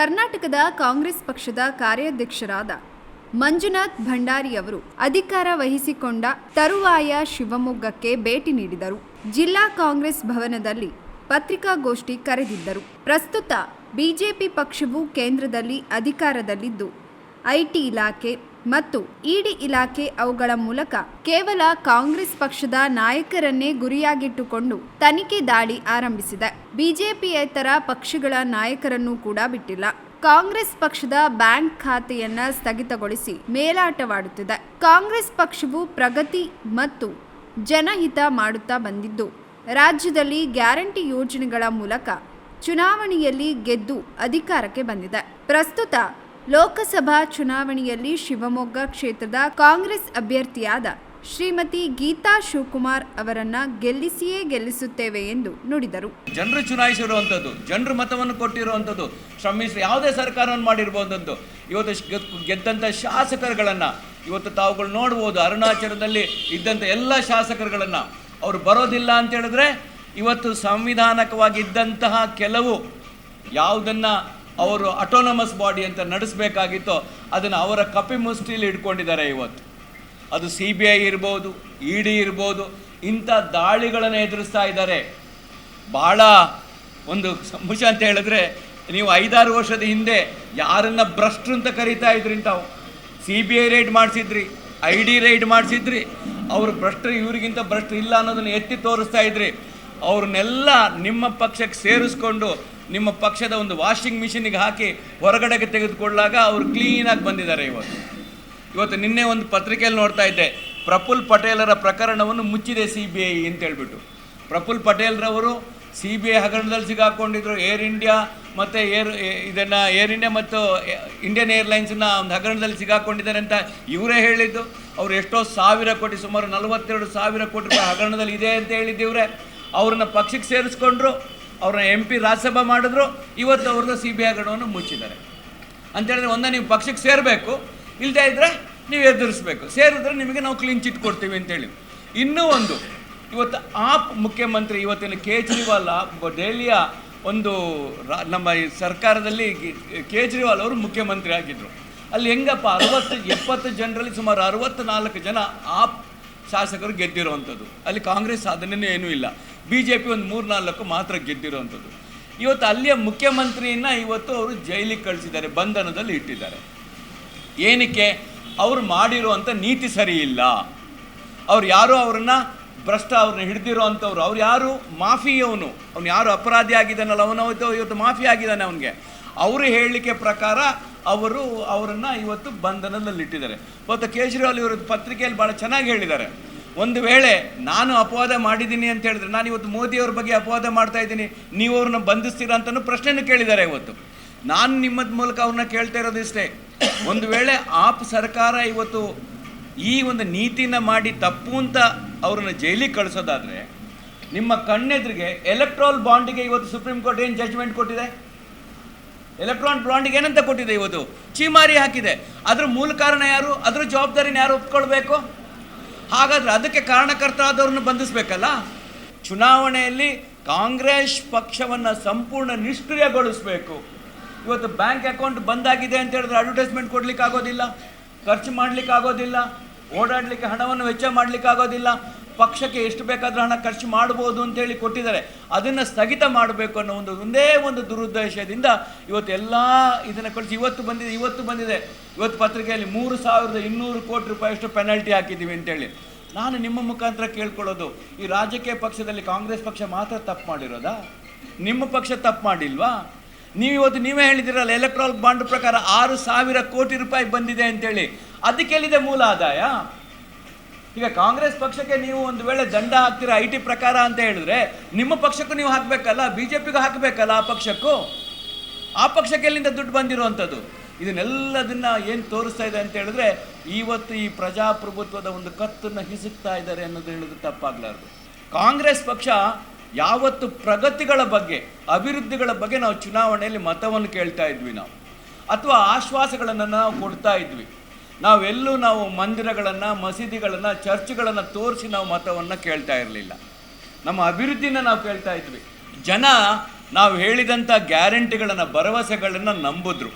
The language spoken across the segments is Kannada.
ಕರ್ನಾಟಕದ ಕಾಂಗ್ರೆಸ್ ಪಕ್ಷದ ಕಾರ್ಯಾಧ್ಯಕ್ಷರಾದ ಮಂಜುನಾಥ್ ಭಂಡಾರಿ ಅವರು ಅಧಿಕಾರ ವಹಿಸಿಕೊಂಡ ತರುವಾಯ ಶಿವಮೊಗ್ಗಕ್ಕೆ ಭೇಟಿ ನೀಡಿದರು. ಜಿಲ್ಲಾ ಕಾಂಗ್ರೆಸ್ ಭವನದಲ್ಲಿ ಪತ್ರಿಕಾಗೋಷ್ಠಿ ಕರೆದಿದ್ದರು. ಪ್ರಸ್ತುತ ಬಿಜೆಪಿ ಪಕ್ಷವು ಕೇಂದ್ರದಲ್ಲಿ ಅಧಿಕಾರದಲ್ಲಿದ್ದು, ಐಟಿ ಇಲಾಖೆ ಮತ್ತು ಇಡಿ ಇಲಾಖೆ ಅವುಗಳ ಮೂಲಕ ಕೇವಲ ಕಾಂಗ್ರೆಸ್ ಪಕ್ಷದ ನಾಯಕರನ್ನೇ ಗುರಿಯಾಗಿಟ್ಟುಕೊಂಡು ತನಿಖೆ ದಾಳಿ ಆರಂಭಿಸಿದೆ. ಬಿಜೆಪಿಯೇತರ ಪಕ್ಷಗಳ ನಾಯಕರನ್ನು ಕೂಡ ಬಿಟ್ಟಿಲ್ಲ. ಕಾಂಗ್ರೆಸ್ ಪಕ್ಷದ ಬ್ಯಾಂಕ್ ಖಾತೆಯನ್ನ ಸ್ಥಗಿತಗೊಳಿಸಿ ಮೇಲಾಟವಾಡುತ್ತಿದೆ. ಕಾಂಗ್ರೆಸ್ ಪಕ್ಷವು ಪ್ರಗತಿ ಮತ್ತು ಜನಹಿತ ಮಾಡುತ್ತಾ ಬಂದಿದ್ದು, ರಾಜ್ಯದಲ್ಲಿ ಗ್ಯಾರಂಟಿ ಯೋಜನೆಗಳ ಮೂಲಕ ಚುನಾವಣೆಯಲ್ಲಿ ಗೆದ್ದು ಅಧಿಕಾರಕ್ಕೆ ಬಂದಿದೆ. ಪ್ರಸ್ತುತ ಲೋಕಸಭಾ ಚುನಾವಣೆಯಲ್ಲಿ ಶಿವಮೊಗ್ಗ ಕ್ಷೇತ್ರದ ಕಾಂಗ್ರೆಸ್ ಅಭ್ಯರ್ಥಿಯಾದ ಶ್ರೀಮತಿ ಗೀತಾ ಶಿವಕುಮಾರ್ ಅವರನ್ನ ಗೆಲ್ಲಿಸಿಯೇ ಗೆಲ್ಲಿಸುತ್ತೇವೆ ಎಂದು ನುಡಿದರು. ಜನರು ಚುನಾಯಿಸಿರುವಂಥದ್ದು, ಜನರು ಮತವನ್ನು ಕೊಟ್ಟಿರುವಂಥದ್ದು, ಶ್ರಮಿಸಿ ಯಾವುದೇ ಸರ್ಕಾರವನ್ನು ಮಾಡಿರ್ಬೋದಂತು ಇವತ್ತು ಗೆದ್ದಂಥ ಶಾಸಕರುಗಳನ್ನು ಇವತ್ತು ತಾವುಗಳು ನೋಡ್ಬೋದು. ಅರುಣಾಚಲದಲ್ಲಿ ಇದ್ದಂಥ ಎಲ್ಲ ಶಾಸಕರುಗಳನ್ನು ಅವರು ಬರೋದಿಲ್ಲ ಅಂತ ಹೇಳಿದ್ರೆ ಇವತ್ತು ಸಂವಿಧಾನಕವಾಗಿದ್ದಂತಹ ಕೆಲವು ಯಾವುದನ್ನು ಅವರು ಅಟೋನಮಸ್ ಬಾಡಿ ಅಂತ ನಡೆಸಬೇಕಾಗಿತ್ತೋ ಅದನ್ನು ಅವರ ಕಪಿ ಮುಷ್ಟಿಲಿ ಇಟ್ಕೊಂಡಿದ್ದಾರೆ ಇವತ್ತು. ಅದು ಸಿ ಬಿ ಐ ಇರ್ಬೋದು ಇ ಡಿ ಇರ್ಬೋದು, ಇಂಥ ದಾಳಿಗಳನ್ನು ಎದುರಿಸ್ತಾ ಇದ್ದಾರೆ. ಭಾಳ ಒಂದು ಸಂಭುಷ ಅಂತ ಹೇಳಿದ್ರೆ ನೀವು ಐದಾರು ವರ್ಷದ ಹಿಂದೆ ಯಾರನ್ನ ಭ್ರಷ್ಟರು ಅಂತ ಕರೀತಾ ಇದ್ರಿ ತಾವು ಸಿ ಬಿ ಐ ರೈಡ್ ಮಾಡಿಸಿದ್ರಿ ಐ ಡಿ ರೈಡ್ ಮಾಡಿಸಿದ್ರಿ, ಅವರು ಭ್ರಷ್ಟರು ಇವರಿಗಿಂತ ಭ್ರಷ್ಟರು ಇಲ್ಲ ಅನ್ನೋದನ್ನು ಎತ್ತಿ ತೋರಿಸ್ತಾ ಇದ್ರಿ. ಅವ್ರನ್ನೆಲ್ಲ ನಿಮ್ಮ ಪಕ್ಷಕ್ಕೆ ಸೇರಿಸ್ಕೊಂಡು ನಿಮ್ಮ ಪಕ್ಷದ ಒಂದು ವಾಷಿಂಗ್ ಮಿಷಿನಿಗೆ ಹಾಕಿ ಹೊರಗಡೆಗೆ ತೆಗೆದುಕೊಳ್ಳಾಗ ಅವರು ಕ್ಲೀನಾಗಿ ಬಂದಿದ್ದಾರೆ ಇವತ್ತು. ಇವತ್ತು ನಿನ್ನೆ ಒಂದು ಪತ್ರಿಕೆಯಲ್ಲಿ ನೋಡ್ತಾ ಇದ್ದೆ, ಪ್ರಫುಲ್ ಪಟೇಲರ ಪ್ರಕರಣವನ್ನು ಮುಚ್ಚಿದೆ ಸಿ ಬಿ ಐ ಅಂತ ಹೇಳ್ಬಿಟ್ಟು. ಪ್ರಫುಲ್ ಪಟೇಲ್ರವರು ಸಿ ಬಿ ಐ ಹಗರಣದಲ್ಲಿ ಸಿಗಾಕೊಂಡಿದ್ರು, ಏರ್ ಇಂಡಿಯಾ ಮತ್ತು ಏರ್ ಇದನ್ನು ಏರ್ ಇಂಡಿಯಾ ಮತ್ತು ಇಂಡಿಯನ್ ಏರ್ಲೈನ್ಸ್ನ ಒಂದು ಹಗರಣದಲ್ಲಿ ಸಿಗಾಕೊಂಡಿದ್ದಾರೆ ಅಂತ ಇವರೇ ಹೇಳಿದ್ದು. ಅವ್ರು ಎಷ್ಟೋ ಸಾವಿರ ಕೋಟಿ, ಸುಮಾರು ನಲವತ್ತೆರಡು ಸಾವಿರ ಕೋಟಿ ರೂಪಾಯಿ ಹಗರಣದಲ್ಲಿ ಇದೆ ಅಂತ ಹೇಳಿದ್ದು ಇವರೇ. ಅವ್ರನ್ನ ಪಕ್ಷಕ್ಕೆ ಸೇರಿಸ್ಕೊಂಡ್ರು, ಅವ್ರನ್ನ ಎಂ ಪಿ ರಾಜ್ಯಸಭಾ ಮಾಡಿದ್ರು. ಇವತ್ತು ಅವ್ರದ್ದು ಸಿ ಬಿ ಐ ಹಗರಣವನ್ನು ಮುಚ್ಚಿದ್ದಾರೆ. ಅಂತೇಳಿದ್ರೆ ಒಂದ ನೀವು ಪಕ್ಷಕ್ಕೆ ಸೇರಬೇಕು ಇಲ್ಲದೇ ಇದ್ದರೆ ನೀವು ಎದುರಿಸ್ಬೇಕು. ಸೇರಿದ್ರೆ ನಿಮಗೆ ನಾವು ಕ್ಲೀನ್ ಚಿಟ್ ಕೊಡ್ತೀವಿ ಅಂತೇಳಿ. ಇನ್ನೂ ಒಂದು, ಇವತ್ತು ಆಪ್ ಮುಖ್ಯಮಂತ್ರಿ ಇವತ್ತಿನ ಕೇಜ್ರಿವಾಲ್ ದೆಹಲಿಯ ಒಂದು ನಮ್ಮ ಈ ಸರ್ಕಾರದಲ್ಲಿ ಕೇಜ್ರಿವಾಲ್ ಅವರು ಮುಖ್ಯಮಂತ್ರಿ ಆಗಿದ್ದರು ಅಲ್ಲಿ ಹೆಂಗಪ್ಪ, ಅರವತ್ತು, ಎಪ್ಪತ್ತು ಜನರಲ್ಲಿ ಸುಮಾರು ಅರವತ್ತು ನಾಲ್ಕು ಜನ ಆಪ್ ಶಾಸಕರು ಗೆದ್ದಿರುವಂಥದ್ದು ಅಲ್ಲಿ ಕಾಂಗ್ರೆಸ್ ಸಾಧನೆಯೂ ಏನೂ ಇಲ್ಲ. ಬಿ ಜೆ ಪಿ ಒಂದು ಮೂರು ನಾಲ್ಕು ಮಾತ್ರ ಗೆದ್ದಿರುವಂಥದ್ದು ಇವತ್ತು ಅಲ್ಲಿಯ ಮುಖ್ಯಮಂತ್ರಿಯನ್ನು ಇವತ್ತು ಅವರು ಜೈಲಿಗೆ ಕಳಿಸಿದ್ದಾರೆ, ಬಂಧನದಲ್ಲಿ ಇಟ್ಟಿದ್ದಾರೆ. ಏನಕ್ಕೆ? ಅವರು ಮಾಡಿರುವಂಥ ನೀತಿ ಸರಿ ಇಲ್ಲ ಅವ್ರು ಯಾರು ಅವ್ರನ್ನ ಭ್ರಷ್ಟ ಅವ್ರನ್ನ ಹಿಡ್ದಿರೋ ಅಂಥವ್ರು ಅವ್ರು ಯಾರು? ಮಾಫಿಯವನು. ಅವ್ನು ಯಾರು ಅಪರಾಧಿ ಆಗಿದ್ದಾನಲ್ಲ ಅವನು? ಇವತ್ತು ಮಾಫಿ ಆಗಿದ್ದಾನೆ ಅವನಿಗೆ. ಅವರು ಹೇಳಲಿಕ್ಕೆ ಪ್ರಕಾರ ಅವರು ಅವರನ್ನು ಇವತ್ತು ಬಂಧನದಲ್ಲಿ ಇಟ್ಟಿದ್ದಾರೆ. ಇವತ್ತು ಕೇಜ್ರಿವಾಲ್ ಇವರು ಪತ್ರಿಕೆಯಲ್ಲಿ ಭಾಳ ಚೆನ್ನಾಗಿ ಹೇಳಿದ್ದಾರೆ. ಒಂದು ವೇಳೆ ನಾನು ಅಪವಾದ ಮಾಡಿದ್ದೀನಿ ಅಂತ ಹೇಳಿದ್ರೆ, ನಾನು ಇವತ್ತು ಮೋದಿಯವ್ರ ಬಗ್ಗೆ ಅಪವಾದ ಮಾಡ್ತಾ ಇದ್ದೀನಿ ನೀವು ಅವ್ರನ್ನ ಬಂಧಿಸ್ತೀರಾ ಅಂತಲೂ ಪ್ರಶ್ನೆಯನ್ನು ಕೇಳಿದ್ದಾರೆ ಇವತ್ತು. ನಾನು ನಿಮ್ಮದ ಮೂಲಕ ಅವ್ರನ್ನ ಕೇಳ್ತಾ ಇರೋದು ಇಷ್ಟೇ. ಒಂದು ವೇಳೆ ಆಪ್ ಸರ್ಕಾರ ಇವತ್ತು ಈ ಒಂದು ನೀತಿನ ಮಾಡಿ ತಪ್ಪು ಅಂತ ಅವ್ರನ್ನ ಜೈಲಿಗೆ ಕಳಿಸೋದಾದರೆ ನಿಮ್ಮ ಕಣ್ಣೆದುರಿಗೆ ಎಲೆಕ್ಟ್ರಾಲ್ ಬಾಂಡಿಗೆ ಇವತ್ತು ಸುಪ್ರೀಂ ಕೋರ್ಟ್ ಏನು ಜಜ್ಮೆಂಟ್ ಕೊಟ್ಟಿದೆ? ಎಲೆಕ್ಟ್ರಾನ್ ಬಾಂಡಿಗೆ ಏನಂತ ಕೊಟ್ಟಿದೆ ಇವತ್ತು? ಚೀಮಾರಿ ಹಾಕಿದೆ. ಅದ್ರ ಮೂಲ ಕಾರಣ ಯಾರು? ಅದ್ರ ಜವಾಬ್ದಾರಿನ ಯಾರು ಒಪ್ಕೊಳ್ಬೇಕು? ಹಾಗಾದ್ರೆ ಅದಕ್ಕೆ ಕಾರಣಕರ್ತರಾದವ್ರನ್ನ ಬಂಧಿಸಬೇಕಲ್ಲ? ಚುನಾವಣೆಯಲ್ಲಿ ಕಾಂಗ್ರೆಸ್ ಪಕ್ಷವನ್ನು ಸಂಪೂರ್ಣ ನಿಷ್ಕ್ರಿಯಗೊಳಿಸಬೇಕು. ಇವತ್ತು ಬ್ಯಾಂಕ್ ಅಕೌಂಟ್ ಬಂದಾಗಿದೆ ಅಂತ ಹೇಳಿದ್ರೆ ಅಡ್ವರ್ಟೈಸ್ಮೆಂಟ್ ಕೊಡ್ಲಿಕ್ಕೆ ಆಗೋದಿಲ್ಲ, ಖರ್ಚು ಮಾಡ್ಲಿಕ್ಕೆ ಆಗೋದಿಲ್ಲ, ಓಡಾಡಲಿಕ್ಕೆ ಹಣವನ್ನು ವೆಚ್ಚ ಮಾಡ್ಲಿಕ್ಕೆ ಆಗೋದಿಲ್ಲ, ಪಕ್ಷಕ್ಕೆ ಎಷ್ಟು ಬೇಕಾದರೂ ಹಣ ಖರ್ಚು ಮಾಡ್ಬೋದು ಅಂತೇಳಿ ಕೊಟ್ಟಿದ್ದಾರೆ. ಅದನ್ನು ಸ್ಥಗಿತ ಮಾಡಬೇಕು ಅನ್ನೋ ಒಂದು ಒಂದೇ ಒಂದು ದುರುದ್ದೇಶದಿಂದ ಇವತ್ತು ಎಲ್ಲ ಇದನ್ನು ಕಳಿಸಿ, ಇವತ್ತು ಬಂದಿದೆ ಇವತ್ತು ಬಂದಿದೆ. ಇವತ್ತು ಪತ್ರಿಕೆಯಲ್ಲಿ ಮೂರು ಸಾವಿರದ ಇನ್ನೂರು ಕೋಟಿ ರೂಪಾಯಿಯಷ್ಟು ಪೆನಾಲ್ಟಿ ಹಾಕಿದ್ದೀವಿ ಅಂತೇಳಿ ನಾನು ನಿಮ್ಮ ಮುಖಾಂತರ ಕೇಳ್ಕೊಳ್ಳೋದು, ಈ ರಾಜಕೀಯ ಪಕ್ಷದಲ್ಲಿ ಕಾಂಗ್ರೆಸ್ ಪಕ್ಷ ಮಾತ್ರ ತಪ್ಪು ಮಾಡಿರೋದಾ? ನಿಮ್ಮ ಪಕ್ಷ ತಪ್ಪು ಮಾಡಿಲ್ವಾ? ನೀವು ಇವತ್ತು ನೀವೇ ಹೇಳಿದಿರಲ್ಲ ಎಲೆಕ್ಟ್ರಾಲ್ ಬಾಂಡ್ ಪ್ರಕಾರ ಆರು ಸಾವಿರ ಕೋಟಿ ರೂಪಾಯಿ ಬಂದಿದೆ ಅಂತೇಳಿ. ಅದಕ್ಕೆಲ್ಲಿದೆ ಮೂಲ ಆದಾಯ? ಈಗ ಕಾಂಗ್ರೆಸ್ ಪಕ್ಷಕ್ಕೆ ನೀವು ಒಂದು ವೇಳೆ ದಂಡ ಹಾಕ್ತೀರಾ ಐ ಟಿ ಪ್ರಕಾರ ಅಂತ ಹೇಳಿದ್ರೆ, ನಿಮ್ಮ ಪಕ್ಷಕ್ಕೂ ನೀವು ಹಾಕಬೇಕಲ್ಲ ಬಿ ಜೆ ಹಾಕಬೇಕಲ್ಲ ಆ ಪಕ್ಷಕ್ಕೂ? ಆ ಪಕ್ಷಕ್ಕೆ ಎಲ್ಲಿಂದ ದುಡ್ಡು ಬಂದಿರುವಂಥದ್ದು? ಇದನ್ನೆಲ್ಲದನ್ನ ಏನು ತೋರಿಸ್ತಾ ಇದೆ ಅಂತ ಹೇಳಿದ್ರೆ, ಇವತ್ತು ಈ ಪ್ರಜಾಪ್ರಭುತ್ವದ ಒಂದು ಕತ್ತನ್ನು ಹಿಸುಕ್ತಾ ಇದ್ದಾರೆ ಅನ್ನೋದು ಹೇಳೋದು ತಪ್ಪಾಗಲಾರ್ದು. ಕಾಂಗ್ರೆಸ್ ಪಕ್ಷ ಯಾವತ್ತು ಪ್ರಗತಿಗಳ ಬಗ್ಗೆ, ಅಭಿವೃದ್ಧಿಗಳ ಬಗ್ಗೆ ನಾವು ಚುನಾವಣೆಯಲ್ಲಿ ಮತವನ್ನು ಕೇಳ್ತಾ ಇದ್ವಿ ನಾವು. ಅಥವಾ ಆಶ್ವಾಸಗಳನ್ನು ನಾವು ಕೊಡ್ತಾ ಇದ್ವಿ. ನಾವೆಲ್ಲೂ ನಾವು ಮಂದಿರಗಳನ್ನು, ಮಸೀದಿಗಳನ್ನು, ಚರ್ಚ್ಗಳನ್ನು ತೋರಿಸಿ ನಾವು ಮತವನ್ನು ಕೇಳ್ತಾ ಇರಲಿಲ್ಲ. ನಮ್ಮ ಅಭಿವೃದ್ಧಿನ ನಾವು ಕೇಳ್ತಾ ಇದ್ವಿ. ಜನ ನಾವು ಹೇಳಿದಂಥ ಗ್ಯಾರಂಟಿಗಳನ್ನು, ಭರವಸೆಗಳನ್ನು ನಂಬಿದ್ರು.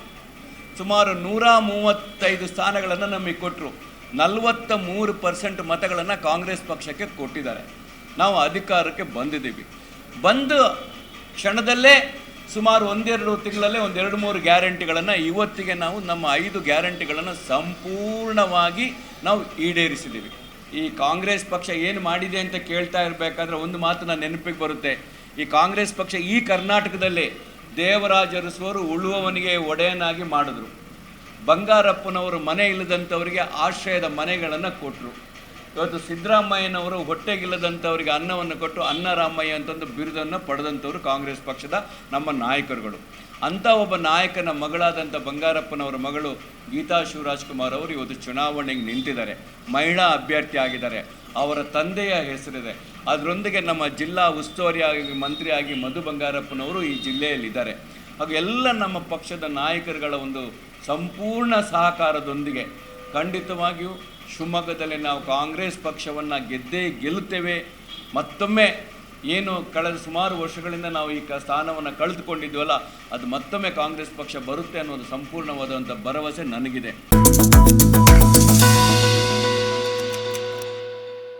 ಸುಮಾರು ನೂರ ಮೂವತ್ತೈದು ಸ್ಥಾನಗಳನ್ನು ನಮಗೆ ಕೊಟ್ಟರು ನಲವತ್ತ ಮೂರು ಪರ್ಸೆಂಟ್ ಮತಗಳನ್ನು ಕಾಂಗ್ರೆಸ್ ಪಕ್ಷಕ್ಕೆ ಕೊಟ್ಟಿದ್ದಾರೆ. ನಾವು ಅಧಿಕಾರಕ್ಕೆ ಬಂದಿದ್ದೀವಿ. ಬಂದು ಕ್ಷಣದಲ್ಲೇ ಸುಮಾರು ಒಂದೆರಡು ತಿಂಗಳಲ್ಲೇ ಒಂದೆರಡು ಮೂರು ಗ್ಯಾರಂಟಿಗಳನ್ನು ಇವತ್ತಿಗೆ ನಾವು ನಮ್ಮ ಐದು ಗ್ಯಾರಂಟಿಗಳನ್ನು ಸಂಪೂರ್ಣವಾಗಿ ನಾವು ಈಡೇರಿಸಿದ್ದೀವಿ. ಈ ಕಾಂಗ್ರೆಸ್ ಪಕ್ಷ ಏನು ಮಾಡಿದೆ ಅಂತ ಕೇಳ್ತಾ ಇರಬೇಕಾದ್ರೆ ಒಂದು ಮಾತು ನನ್ನ ನೆನಪಿಗೆ ಬರುತ್ತೆ. ಈ ಕಾಂಗ್ರೆಸ್ ಪಕ್ಷ ಈ ಕರ್ನಾಟಕದಲ್ಲಿ ದೇವರಾಜ ಅರಸುವರು ಉಳುವವನಿಗೆ ಒಡೆಯನಾಗಿ ಮಾಡಿದ್ರು. ಬಂಗಾರಪ್ಪನವರು ಮನೆ ಇಲ್ಲದಂಥವರಿಗೆ ಆಶ್ರಯದ ಮನೆಗಳನ್ನು ಕೊಟ್ಟರು ಇವತ್ತು ಸಿದ್ದರಾಮಯ್ಯನವರು ಹೊಟ್ಟೆಗಿಲ್ಲದಂಥವರಿಗೆ ಅನ್ನವನ್ನು ಕೊಟ್ಟು ಅನ್ನರಾಮಯ್ಯ ಅಂತಂದು ಬಿರುದನ್ನು ಪಡೆದಂಥವ್ರು ಕಾಂಗ್ರೆಸ್ ಪಕ್ಷದ ನಮ್ಮ ನಾಯಕರುಗಳು. ಅಂಥ ಒಬ್ಬ ನಾಯಕನ ಮಗಳಾದಂಥ ಬಂಗಾರಪ್ಪನವರ ಮಗಳು ಗೀತಾ ಶಿವರಾಜ್ಕುಮಾರ್ ಅವರು ಇವತ್ತು ಚುನಾವಣೆಗೆ ನಿಂತಿದ್ದಾರೆ. ಮಹಿಳಾ ಅಭ್ಯರ್ಥಿ ಆಗಿದ್ದಾರೆ. ಅವರ ತಂದೆಯ ಹೆಸರಿದೆ. ಅದರೊಂದಿಗೆ ನಮ್ಮ ಜಿಲ್ಲಾ ಉಸ್ತುವಾರಿಯಾಗಿ ಮಂತ್ರಿಯಾಗಿ ಮಧು ಬಂಗಾರಪ್ಪನವರು ಈ ಜಿಲ್ಲೆಯಲ್ಲಿದ್ದಾರೆ. ಹಾಗೂ ಎಲ್ಲ ನಮ್ಮ ಪಕ್ಷದ ನಾಯಕರುಗಳ ಒಂದು ಸಂಪೂರ್ಣ ಸಹಕಾರದೊಂದಿಗೆ ಖಂಡಿತವಾಗಿಯೂ ಶಿವಮೊಗ್ಗದಲ್ಲಿ ನಾವು ಕಾಂಗ್ರೆಸ್ ಪಕ್ಷವನ್ನು ಗೆದ್ದೇ ಗೆಲ್ಲುತ್ತೇವೆ. ಮತ್ತೊಮ್ಮೆ ಏನು ಕಳೆದ ಸುಮಾರು ವರ್ಷಗಳಿಂದ ನಾವು ಈ ಕ ಸ್ಥಾನವನ್ನು ಕಳೆದುಕೊಂಡಿದ್ವಲ್ಲ, ಅದು ಮತ್ತೊಮ್ಮೆ ಕಾಂಗ್ರೆಸ್ ಪಕ್ಷ ಬರುತ್ತೆ ಅನ್ನೋದು ಸಂಪೂರ್ಣವಾದಂಥ ಭರವಸೆ ನನಗಿದೆ.